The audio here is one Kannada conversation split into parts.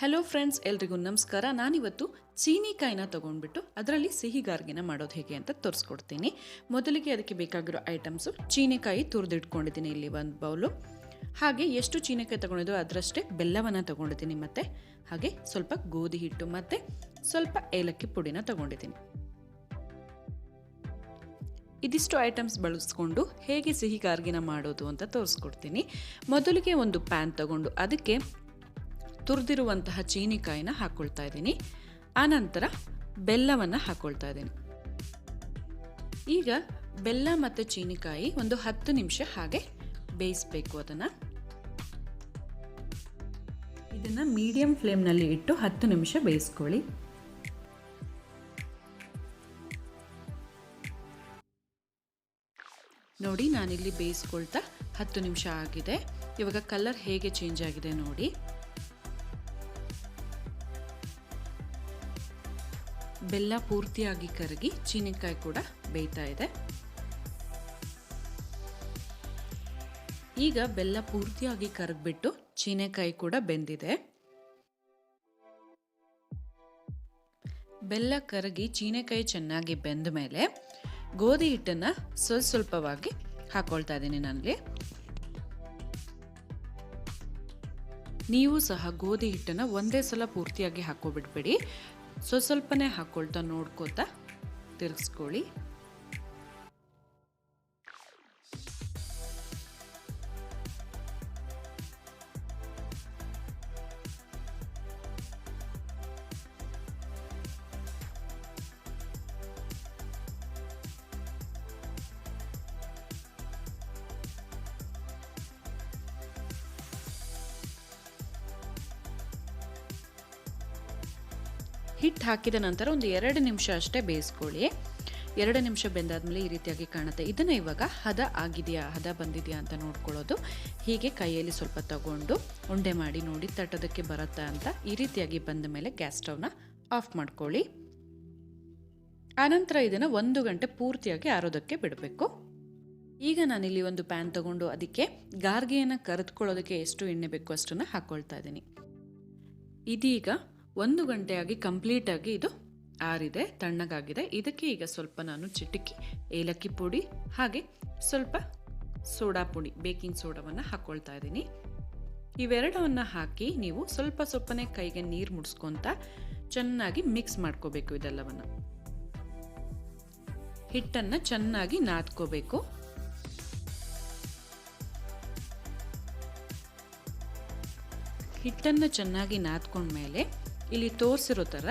ಹಲೋ ಫ್ರೆಂಡ್ಸ್ ಎಲ್ರಿಗೂ ನಮಸ್ಕಾರ. ನಾನಿವತ್ತು ಚೀನಿಕಾಯಿನ ತೊಗೊಂಡ್ಬಿಟ್ಟು ಅದರಲ್ಲಿ ಸಿಹಿ ಗಾರ್ಗಿನ ಮಾಡೋದು ಹೇಗೆ ಅಂತ ತೋರಿಸ್ಕೊಡ್ತೀನಿ. ಮೊದಲಿಗೆ ಅದಕ್ಕೆ ಬೇಕಾಗಿರೋ ಐಟಮ್ಸು ಚೀನಿಕಾಯಿ ತುರಿದಿಟ್ಕೊಂಡಿದ್ದೀನಿ ಇಲ್ಲಿ ಒಂದು ಬೌಲು ಹಾಗೆ ಎಷ್ಟು ಚೀನಿಕಾಯಿ ತೊಗೊಂಡಿದ್ದು ಅದರಷ್ಟೇ ಬೆಲ್ಲವನ್ನು ತೊಗೊಂಡಿದ್ದೀನಿ ಮತ್ತು. ಹಾಗೆ ಸ್ವಲ್ಪ ಗೋಧಿ ಹಿಟ್ಟು ಮತ್ತು ಸ್ವಲ್ಪ ಏಲಕ್ಕಿ ಪುಡಿನ ತೊಗೊಂಡಿದ್ದೀನಿ. ಇದಿಷ್ಟು ಐಟಮ್ಸ್ ಬಳಸ್ಕೊಂಡು ಹೇಗೆ ಸಿಹಿ ಗಾರ್ಗಿನ ಮಾಡೋದು ಅಂತ ತೋರಿಸ್ಕೊಡ್ತೀನಿ. ಮೊದಲಿಗೆ ಒಂದು ಪ್ಯಾನ್ ತಗೊಂಡು ಅದಕ್ಕೆ ತುರಿದಿರುವಂತಹ ಚೀನಿಕಾಯಿನ ಹಾಕ್ಕೊಳ್ತಾ ಇದ್ದೀನಿ. ಆನಂತರ ಬೆಲ್ಲವನ್ನು ಹಾಕ್ಕೊಳ್ತಾ ಇದ್ದೀನಿ. ಈಗ ಬೆಲ್ಲ ಮತ್ತು ಚೀನಿಕಾಯಿ ಒಂದು ಹತ್ತು ನಿಮಿಷ ಹಾಗೆ ಬೇಯಿಸಬೇಕು ಅದನ್ನು. ಇದನ್ನು ಮೀಡಿಯಂ ಫ್ಲೇಮ್ನಲ್ಲಿ ಇಟ್ಟು ಹತ್ತು ನಿಮಿಷ ಬೇಯಿಸ್ಕೊಳ್ಳಿ. ನೋಡಿ, ನಾನಿಲ್ಲಿ ಬೇಯಿಸ್ಕೊಳ್ತಾ ಹತ್ತು ನಿಮಿಷ ಆಗಿದೆ. ಇವಾಗ ಕಲರ್ ಹೇಗೆ ಚೇಂಜ್ ಆಗಿದೆ ನೋಡಿ. ಬೆಲ್ಲ ಪೂರ್ತಿಯಾಗಿ ಕರಗಿ ಚೀನಿಕಾಯಿ ಕೂಡ ಬೇಯ್ತಾ ಇದೆ. ಈಗ ಬೆಲ್ಲ ಪೂರ್ತಿಯಾಗಿ ಕರಗ್ಬಿಟ್ಟು ಚೀನೆಕಾಯಿ ಕೂಡ ಬೆಂದಿದೆ. ಬೆಲ್ಲ ಕರಗಿ ಚೀನೆಕಾಯಿ ಚೆನ್ನಾಗಿ ಬೆಂದ ಮೇಲೆ ಗೋಧಿ ಹಿಟ್ಟನ್ನು ಸ್ವಲ್ಪ ಸ್ವಲ್ಪವಾಗಿ ಹಾಕೊಳ್ತಾ ಇದ್ದೀನಿ ನನಗೆ ನೀವು ಸಹ ಗೋಧಿ ಹಿಟ್ಟನ್ನು ಒಂದೇ ಸಲ ಪೂರ್ತಿಯಾಗಿ ಹಾಕೋಬಿಡ್ಬೇಡಿ ಸ್ವಲ್ಪ ಸ್ವಲ್ಪನೇ ಹಾಕ್ಕೊಳ್ತಾ ನೋಡ್ಕೋತಾ ತಿರುಗಿಸ್ಕೊಳ್ಳಿ. ಹಿಟ್ಟು ಹಾಕಿದ ನಂತರ ಒಂದು ಎರಡು ನಿಮಿಷ ಅಷ್ಟೇ ಬೇಯಿಸ್ಕೊಳ್ಳಿ. ಎರಡು ನಿಮಿಷ ಬೆಂದಾದ್ಮೇಲೆ ಈ ರೀತಿಯಾಗಿ ಕಾಣುತ್ತೆ. ಇದನ್ನು ಇವಾಗ ಹದ ಆಗಿದೆಯಾ, ಹದ ಬಂದಿದೆಯಾ ಅಂತ ನೋಡ್ಕೊಳ್ಳೋದು. ಹೀಗೆ ಕೈಯಲ್ಲಿ ಸ್ವಲ್ಪ ತಗೊಂಡು ಉಂಡೆ ಮಾಡಿ ನೋಡಿ ತಟ್ಟೋದಕ್ಕೆ ಬರುತ್ತಾ ಅಂತ ಈ ರೀತಿಯಾಗಿ ಬಂದ ಮೇಲೆ ಗ್ಯಾಸ್ ಸ್ಟವ್ನ ಆಫ್ ಮಾಡ್ಕೊಳ್ಳಿ. ಆನಂತರ ಇದನ್ನು ಒಂದು ಗಂಟೆ ಪೂರ್ತಿಯಾಗಿ ಆರೋದಕ್ಕೆ ಬಿಡಬೇಕು. ಈಗ ನಾನಿಲ್ಲಿ ಒಂದು ಪ್ಯಾನ್ ತಗೊಂಡು ಅದಕ್ಕೆ ಗಾರ್ಗೆಯನ್ನು ಕರೆದುಕೊಳ್ಳೋದಕ್ಕೆ ಎಷ್ಟು ಎಣ್ಣೆ ಬೇಕು ಅಷ್ಟನ್ನು ಹಾಕ್ಕೊಳ್ತಾ ಇದ್ದೀನಿ. ಇದೀಗ ಒಂದು ಗಂಟೆಯಾಗಿ ಕಂಪ್ಲೀಟಾಗಿ ಇದು ಆರಿದೆ, ತಣ್ಣಗಾಗಿದೆ. ಇದಕ್ಕೆ ಈಗ ಸ್ವಲ್ಪ ನಾನು ಚಿಟಿಕಿ, ಏಲಕ್ಕಿ ಪುಡಿ, ಹಾಗೆ ಸ್ವಲ್ಪ ಸೋಡಾ ಪುಡಿ, ಬೇಕಿಂಗ್ ಸೋಡಾವನ್ನು ಹಾಕ್ಕೊಳ್ತಾ ಇದ್ದೀನಿ. ಇವೆರಡವನ್ನು ಹಾಕಿ ನೀವು ಸ್ವಲ್ಪ ಸ್ವಲ್ಪನೇ ಕೈಗೆ ನೀರು ಮುಡಿಸ್ಕೊತ ಚೆನ್ನಾಗಿ ಮಿಕ್ಸ್ ಮಾಡ್ಕೋಬೇಕು ಇದೆಲ್ಲವನ್ನು. ಹಿಟ್ಟನ್ನು ಚೆನ್ನಾಗಿ ನಾದ್ಕೋಬೇಕು. ಹಿಟ್ಟನ್ನು ಚೆನ್ನಾಗಿ ನಾದ್ಕೊಂಡ್ಮೇಲೆ ಇಲ್ಲಿ ತೋರಿಸಿರೋ ಥರ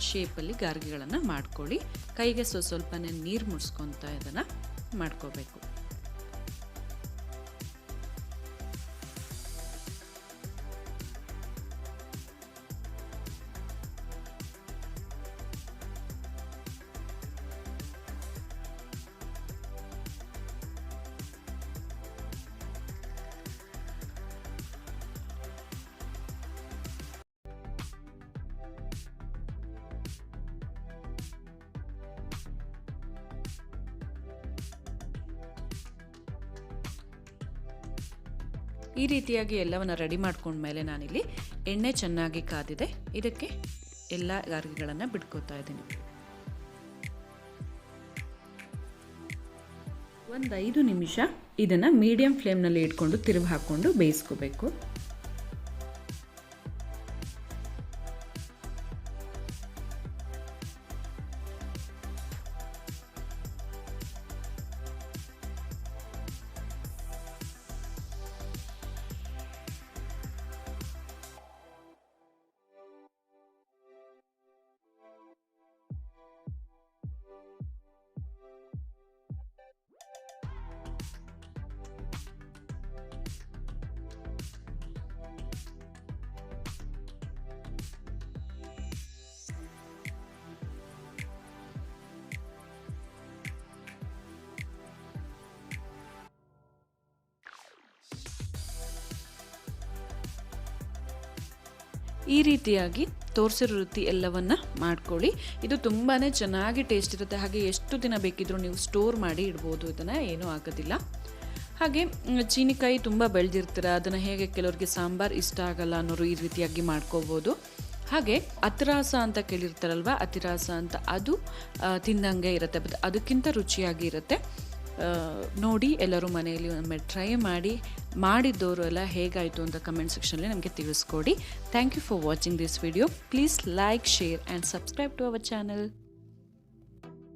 ಶೇಪಲ್ಲಿ ಗಾರ್ಗಿಗಳನ್ನು ಮಾಡ್ಕೊಳ್ಳಿ. ಕೈಗೆ ಸ್ವಲ್ಪ ಸ್ವಲ್ಪನೇ ನೀರು ಮುಡ್ಸ್ಕೊತ ಇದನ್ನು ಮಾಡ್ಕೋಬೇಕು. ಈ ರೀತಿಯಾಗಿ ಎಲ್ಲವನ್ನು ರೆಡಿ ಮಾಡ್ಕೊಂಡ್ಮೇಲೆ ನಾನಿಲ್ಲಿ ಎಣ್ಣೆ ಚೆನ್ನಾಗಿ ಕಾದಿದೆ. ಇದಕ್ಕೆ ಎಲ್ಲ ಗಾರ್ಗಿಗಳನ್ನು ಬಿಟ್ಕೋತಾ ಇದ್ದೀನಿ. ಒಂದು ಐದು ನಿಮಿಷ ಇದನ್ನು ಮೀಡಿಯಂ ಫ್ಲೇಮ್ನಲ್ಲಿ ಇಟ್ಕೊಂಡು ತಿರುಗಿ ಹಾಕ್ಕೊಂಡು ಬೇಯಿಸ್ಕೋಬೇಕು. ಈ ರೀತಿಯಾಗಿ ತೋರಿಸಿರೋ ರೀತಿ ಎಲ್ಲವನ್ನು ಮಾಡ್ಕೊಳ್ಳಿ. ಇದು ತುಂಬಾ ಚೆನ್ನಾಗಿ ಟೇಸ್ಟ್ ಇರುತ್ತೆ. ಹಾಗೆ ಎಷ್ಟು ದಿನ ಬೇಕಿದ್ರೂ ನೀವು ಸ್ಟೋರ್ ಮಾಡಿ ಇಡ್ಬೋದು. ಇದನ್ನು ಏನೂ ಆಗೋದಿಲ್ಲ. ಹಾಗೆ ಚೀನಿಕಾಯಿ ತುಂಬ ಬೆಳೆದಿರ್ತೀರ. ಅದನ್ನು ಹೇಗೆ ಕೆಲವರಿಗೆ ಸಾಂಬಾರ್ ಇಷ್ಟ ಆಗಲ್ಲ ಅನ್ನೋರು ಈ ರೀತಿಯಾಗಿ ಮಾಡ್ಕೋಬೋದು. ಹಾಗೆ, ಅತಿರಾಸ ಅಂತ ಕೇಳಿರ್ತಾರಲ್ವ? ಅತಿರಾಸ ಅಂತ ಅದು ತಿಂದಂಗೆ ಇರುತ್ತೆ. ಬಟ್ ಅದಕ್ಕಿಂತ ರುಚಿಯಾಗಿ ಇರುತ್ತೆ. ನೋಡಿ ಎಲ್ಲರೂ ಮನೆಯಲ್ಲಿ ಒಮ್ಮೆ ಟ್ರೈ ಮಾಡಿ, ಮಾಡಿದ್ದವರು ಎಲ್ಲ ಹೇಗಾಯಿತು ಅಂತ ಕಮೆಂಟ್ ಸೆಕ್ಷನಲ್ಲಿ ನಮಗೆ ತಿಳಿಸ್ಕೊಡಿ. Thank you for watching this video please like share and subscribe to our channel